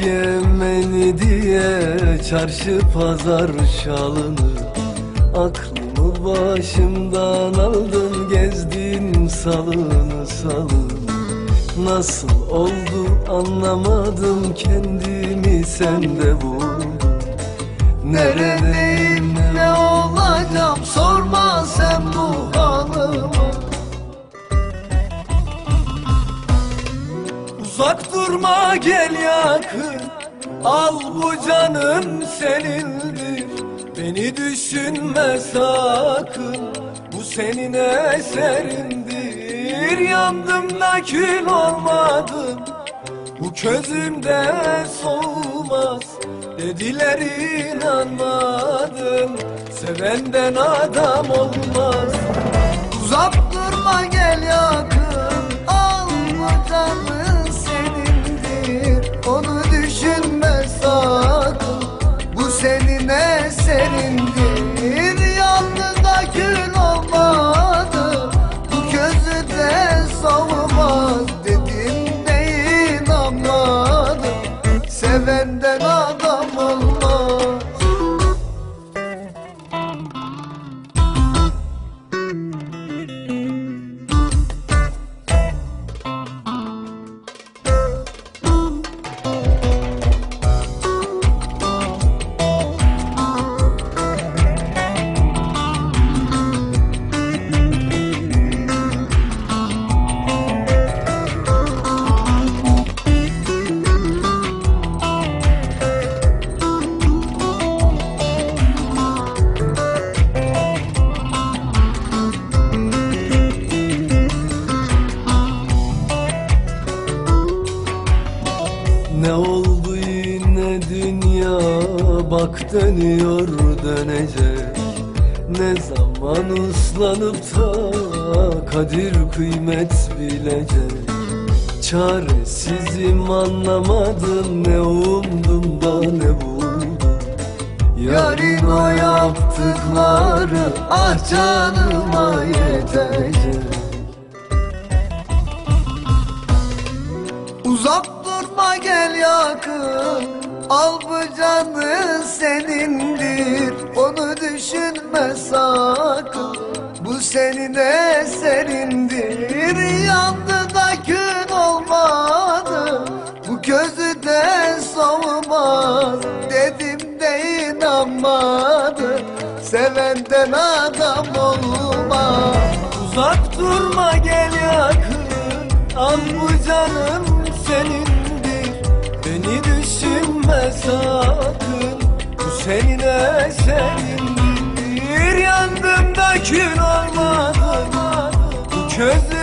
yemeni diye çarşı pazar şalını. Aklımı başımdan aldın gezdin salını salını. Nasıl oldu anlamadım kendimi sende buldum Neredeyim ne olacağım sorma sen bu halıma Uzak durma gel yakın. Al bu canım senindir. Beni düşünme sakın. Bu senin eserindir. Yandım da kül olmadım Bu közümde soğumaz. Dediler inanmadım Sevenden adam olmaz dünya bak dönüyor dönecek. Ne zaman ıslanıp da kadir kıymet bilecek. Çaresizim anlamadım ne umdum da ne buldum. Yarın o yaptıkları ah canıma yetecek. Uzak durma gel yakın Al bu canı senindir Onu düşünme sakın. Bu senin eserindir Yandı da gün olmadı. Bu gözü de soğumaz Dedim de inanmadı. Sevenden adam olmaz. Uzak durma gel yakın Al bu canım senindir Beni düşünme sakın Bu senin eserindir Yandım da kül olmadı. Bu közü